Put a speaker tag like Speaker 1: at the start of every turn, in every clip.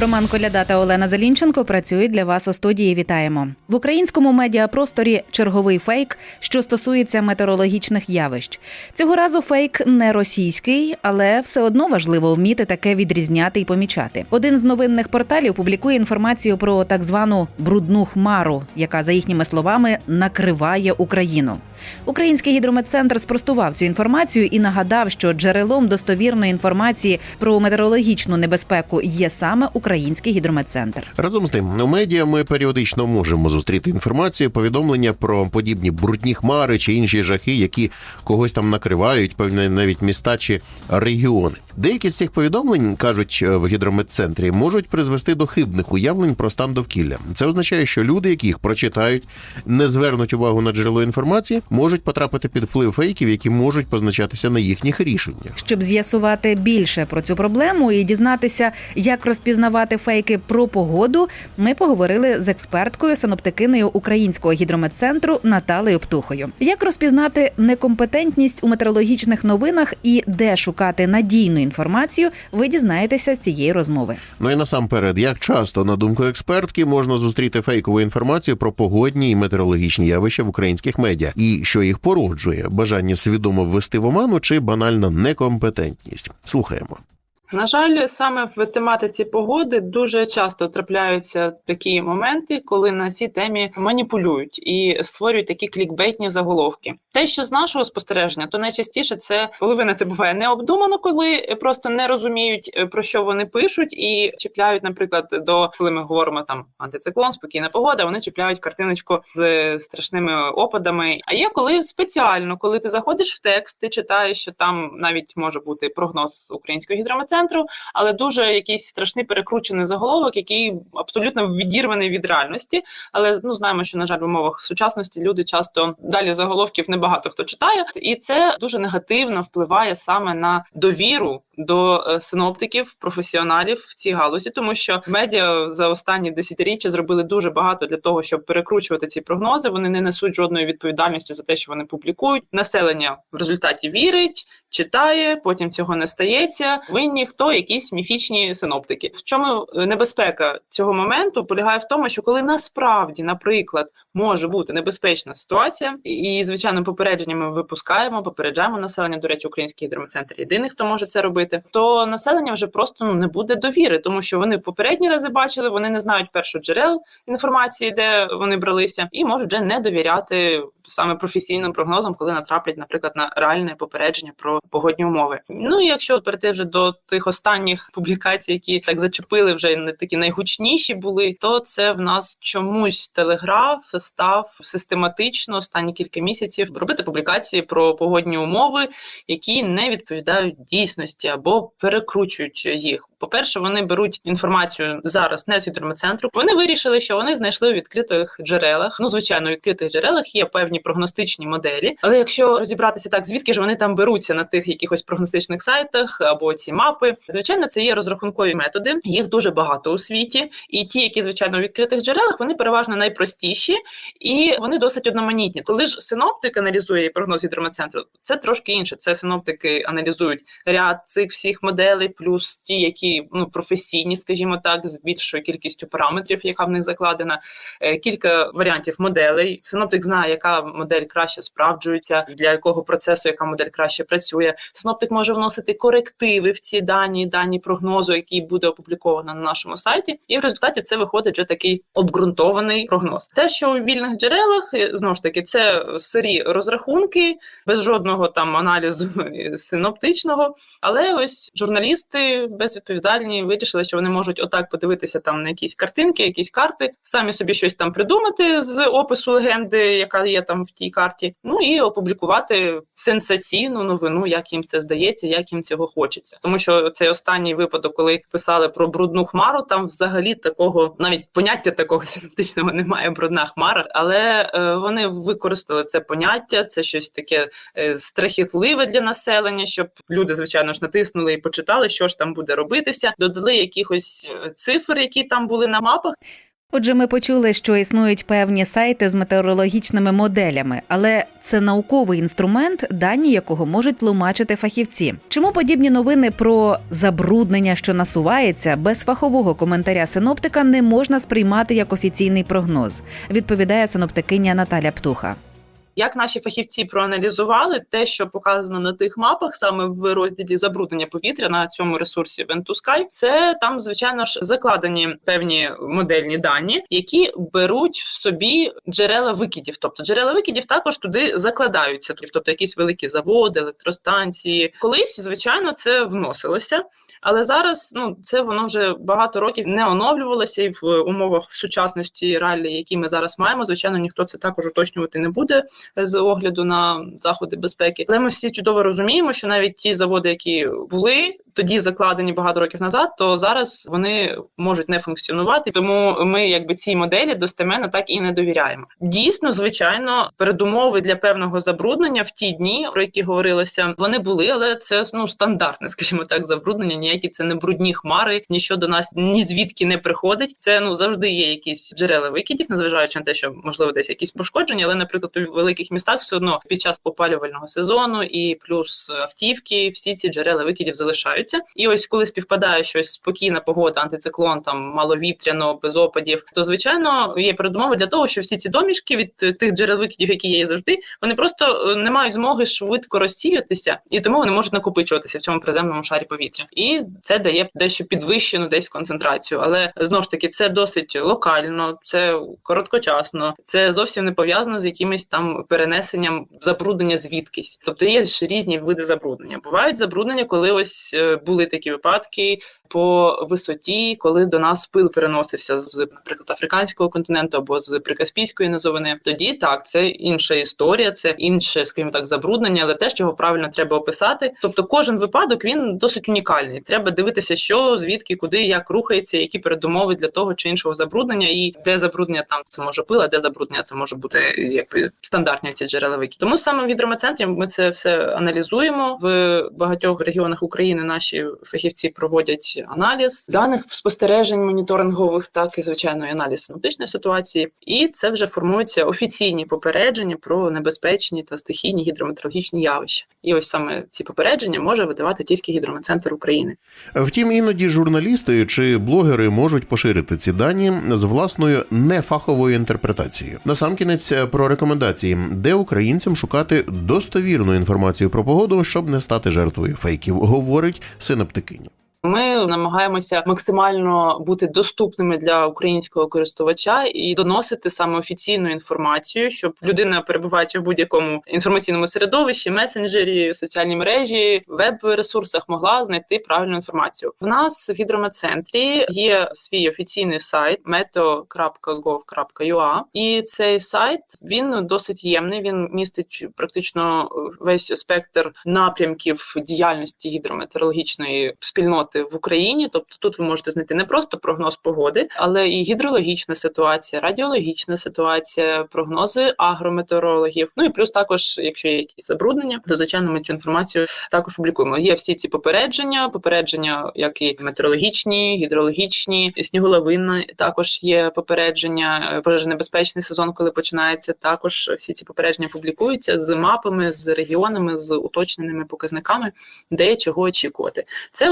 Speaker 1: Роман Коляда та Олена Залінченко працюють для вас у студії. Вітаємо в українському медіапросторі. Черговий фейк, що стосується метеорологічних явищ. Цього разу фейк не російський, але все одно важливо вміти таке відрізняти і помічати. Один з новинних порталів публікує інформацію про так звану брудну хмару, яка за їхніми словами накриває Україну. Український гідрометцентр спростував цю інформацію і нагадав, що джерелом достовірної інформації про метеорологічну небезпеку є саме Український гідрометцентр.
Speaker 2: Разом з тим, у медіа ми періодично можемо зустріти інформацію, повідомлення про подібні брудні хмари чи інші жахи, які когось там накривають, певне навіть міста чи регіони. Деякі з цих повідомлень кажуть е, в гідрометцентрі, можуть призвести до хибних уявлень про стан довкілля. Це означає, що люди, які їх прочитають, не звернуть увагу на джерело інформації, можуть потрапити під вплив фейків, які можуть позначатися на їхніх рішеннях.
Speaker 1: Щоб з'ясувати більше про цю проблему і дізнатися, як розпізнавати фейки про погоду, ми поговорили з експерткою синоптикинею Українського гідрометцентру Наталею Птухою. Як розпізнати некомпетентність у метеорологічних новинах і де шукати надійну інформацію, ви дізнаєтеся з цієї розмови.
Speaker 2: Ну і насамперед, як часто, на думку експертки, можна зустріти фейкову інформацію про погодні і метеорологічні явища в українських медіа, і що їх породжує бажання свідомо ввести в оману чи банальна некомпетентність. Слухаємо.
Speaker 3: На жаль, саме в тематиці погоди дуже часто трапляються такі моменти, коли на цій темі маніпулюють і створюють такі клікбейтні заголовки. Те, що з нашого спостереження, то найчастіше це половина це буває необдумано, коли просто не розуміють е, про що вони пишуть, і чіпляють, наприклад, до коли ми говоримо там антициклон, спокійна погода. Вони чіпляють картиночку з страшними опадами. А є коли спеціально, коли ти заходиш в текст, ти читаєш, що там навіть може бути прогноз українського гідрометцентру, але дуже якийсь страшний перекручений заголовок, який абсолютно відірваний від реальності. Але ну знаємо, що на жаль в умовах сучасності люди часто далі заголовків небагато хто читає, і це дуже негативно впливає саме на довіру до е, синоптиків, професіоналів в цій галузі, тому що медіа за останні десятиріччя зробили дуже багато для того, щоб перекручувати ці прогнози. Вони не несуть жодної відповідальності за те, що вони публікують. Населення в результаті вірить, читає, потім цього не стається. Винні хто якісь міфічні синоптики. В чому е, небезпека цього моменту полягає в тому, що коли насправді, наприклад, може бути небезпечна ситуація, і звичайно, попередження ми випускаємо, попереджаємо населення. До речі, український гідрометцентр єдиний, хто може це робити, то населення вже просто ну не буде довіри, тому що вони попередні рази бачили, вони не знають першу джерел інформації, де вони бралися, і можуть вже не довіряти саме професійним прогнозам, коли натраплять, наприклад, на реальне попередження про погодні умови. Ну і якщо перейти вже до тих останніх публікацій, які так зачепили, вже не такі найгучніші були, то це в нас чомусь телеграф став систематично останні кілька місяців робити публікації про погодні умови, які не відповідають дійсності або перекручують їх. По-перше, вони беруть інформацію зараз не з гідрометцентру. Вони вирішили, що вони знайшли у відкритих джерелах. Ну, звичайно, у відкритих джерелах є певні прогностичні моделі. Але якщо розібратися так, звідки ж вони там беруться на тих якихось прогностичних сайтах або ці мапи, звичайно, це є розрахункові методи. Їх дуже багато у світі, і ті, які звичайно у відкритих джерелах, вони переважно найпростіші і вони досить одноманітні. Коли ж синоптик аналізує прогноз гідрометцентру, це трошки інше. Це синоптики аналізують ряд цих всіх моделей, плюс ті, які ну професійні, скажімо так, з більшою кількістю параметрів, яка в них закладена, е, кілька варіантів моделей. Синоптик знає, яка модель краще справджується, для якого процесу яка модель краще працює. Синоптик може вносити корективи в ці дані, дані прогнозу, який буде опубліковано на нашому сайті, і в результаті це виходить вже такий обґрунтований прогноз. Те, що у вільних джерелах е, знову ж таки це сирі розрахунки, без жодного там аналізу синоптичного. Але ось журналісти безвідповідальні вирішили, що вони можуть отак подивитися там на якісь картинки, якісь карти, самі собі щось там придумати з опису легенди, яка є там в тій карті. Ну і опублікувати сенсаційну новину, як їм це здається, як їм цього хочеться. Тому що цей останній випадок, коли писали про брудну хмару, там взагалі такого навіть поняття такого синоптичного немає брудна хмара, але е, вони використали це поняття, це щось таке е, страхітливе для населення, щоб люди, звичайно ж, натиснули і почитали, що ж там буде робитися. Додали якихось е, цифр, які там були на мапах.
Speaker 1: Отже, ми почули, що існують певні сайти з метеорологічними моделями, але це науковий інструмент, дані якого можуть тлумачити фахівці. Чому подібні новини про забруднення, що насувається, без фахового коментаря синоптика не можна сприймати як офіційний прогноз? Відповідає синоптикиня Наталя Птуха.
Speaker 3: Як наші фахівці проаналізували те, що показано на тих мапах, саме в розділі забруднення повітря на цьому ресурсі Ventusky, це там, звичайно ж, закладені певні модельні дані, які беруть в собі джерела викидів. Тобто джерела викидів також туди закладаються, тобто якісь великі заводи, електростанції. Колись, звичайно, це вносилося. Але зараз ну це воно вже багато років не оновлювалося, і в умовах сучасності реалії, які ми зараз маємо, звичайно, ніхто це також уточнювати не буде з огляду на заходи безпеки. Але ми всі чудово розуміємо, що навіть ті заводи, які були тоді закладені багато років назад, то зараз вони можуть не функціонувати. Тому ми, якби цій моделі достеменно так і не довіряємо. Дійсно, звичайно, передумови для певного забруднення в ті дні, про які говорилося, вони були, але це ну стандартне, скажімо так, забруднення. Ніякі це не брудні хмари, нічого до нас ні звідки не приходить. Це ну завжди є якісь джерела викидів, незважаючи на те, що можливо десь якісь пошкодження, але, наприклад, у великих містах все одно під час опалювального сезону і плюс автівки, всі ці джерела викидів залишаються. І ось коли співпадає щось спокійна погода, антициклон, там маловітряно, без опадів, то звичайно є передумови для того, що всі ці домішки від тих джерел викидів, які є завжди, вони просто е, не мають змоги швидко розсіятися, і тому вони можуть накопичуватися в цьому приземному шарі повітря. І це дає дещо підвищену десь концентрацію. Але знову ж таки, це досить локально, це короткочасно, це зовсім не пов'язано з якимось там перенесенням забруднення звідкись. Тобто є ж різні види забруднення. Бувають забруднення, коли ось е, були такі випадки по висоті, коли до нас пил переносився з, наприклад, африканського континенту або з прикаспійської низовини. Тоді так, це інша історія, це інше, скажімо так, забруднення, але теж його правильно треба описати. Тобто, кожен випадок він досить унікальний. Треба дивитися, що звідки, куди, як рухається, які передумови для того чи іншого забруднення, і де забруднення там це може пила, де забруднення це може бути якби стандартні ці джерела викидів. Тому саме в гідрометцентрі ми це все аналізуємо в багатьох регіонах України. Наші фахівці проводять аналіз даних спостережень моніторингових, так і звичайно і аналіз синоптичної ситуації, і це вже формуються офіційні попередження про небезпечні та стихійні гідрометеорологічні явища. І ось саме ці попередження може видавати тільки гідрометцентр України.
Speaker 2: Втім, іноді журналісти чи блогери можуть поширити ці дані з власною нефаховою інтерпретацією. Насамкінець про рекомендації, де українцям шукати достовірну інформацію про погоду, щоб не стати жертвою фейків, говорить синоптикиня.
Speaker 3: Ми намагаємося максимально бути доступними для українського користувача і доносити саме офіційну інформацію, щоб людина, перебуваючи в будь-якому інформаційному середовищі, месенджері, соціальній мережі, веб-ресурсах, могла знайти правильну інформацію. В нас в гідрометцентрі є свій офіційний сайт meto.gov.ua, і цей сайт він досить ємний. Він містить практично весь спектр напрямків діяльності гідрометеорологічної спільноти в Україні. Тобто тут ви можете знайти не просто прогноз погоди, але і гідрологічна ситуація, радіологічна ситуація, прогнози агрометеорологів. Ну і плюс також, якщо є якісь забруднення, то звичайно ми цю інформацію також публікуємо. Є всі ці попередження, попередження, як і метеорологічні, гідрологічні, сніголовинна також є попередження. Пожежонебезпечний сезон, коли починається, також всі ці попередження публікуються з мапами, з регіонами, з уточненими показниками, де чого очікувати. Це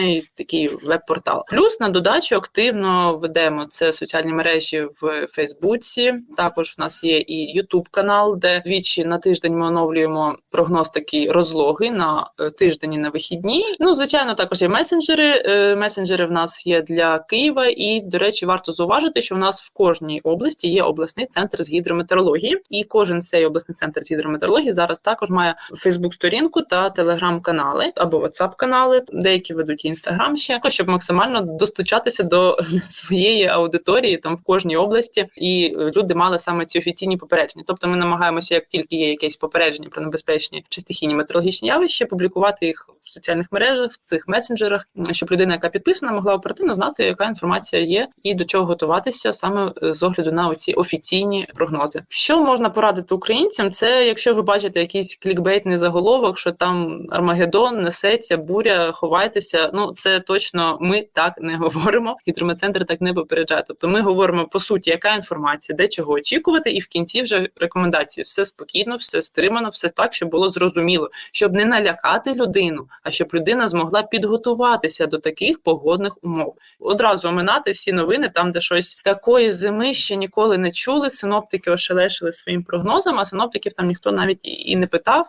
Speaker 3: офіційний такий веб-портал. Плюс на додачу активно ведемо це соціальні мережі в Фейсбуці. Також в нас є і Ютуб канал, де двічі на тиждень ми оновлюємо прогноз такий розлоги на е, тиждень і на вихідні. Ну, звичайно, також є месенджери. Е, Месенджери в нас є для Києва, і до речі, варто зауважити, що в нас в кожній області є обласний центр з гідрометеорології, і кожен цей обласний центр з гідрометеорології зараз також має Фейсбук-сторінку та телеграм-канали або WhatsApp-канали, деякі ведуть інстаграм ще, щоб максимально достучатися до своєї аудиторії там в кожній області, і люди мали саме ці офіційні попередження. Тобто, ми намагаємося, як тільки є якесь попередження про небезпечні чи стихійні метеорологічні явища, публікувати їх в соціальних мережах, в цих месенджерах, щоб людина, яка підписана, могла оперативно знати, яка інформація є, і до чого готуватися саме е, з огляду на оці офіційні прогнози. Що можна порадити українцям? Це якщо ви бачите якийсь клікбейтний заголовок, що там Армагеддон несеться, буря, ховайтеся. Ну Ну це точно ми так не говоримо. Гідрометцентр так не попереджає. Тобто ми говоримо по суті, яка інформація, де чого очікувати, і в кінці вже рекомендації все спокійно, все стримано, все так, щоб було зрозуміло, щоб не налякати людину, а щоб людина змогла підготуватися до таких погодних умов. Одразу оминати всі новини, там де щось такої зими ще ніколи не чули. Синоптики ошелешили своїм прогнозом, а синоптиків там ніхто навіть і- і не питав.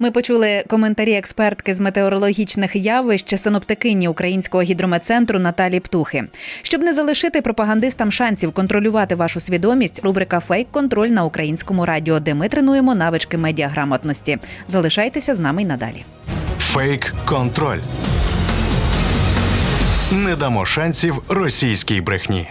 Speaker 1: Ми почули коментарі експертки з метеорологічних явищ синоптикині Українського гідрометцентру Наталі Птухи. Щоб не залишити пропагандистам шансів контролювати вашу свідомість, рубрика Фейк контроль на українському радіо, де ми тренуємо навички медіаграмотності. Залишайтеся з нами й надалі.
Speaker 4: Фейк контроль. Не дамо шансів російській брехні.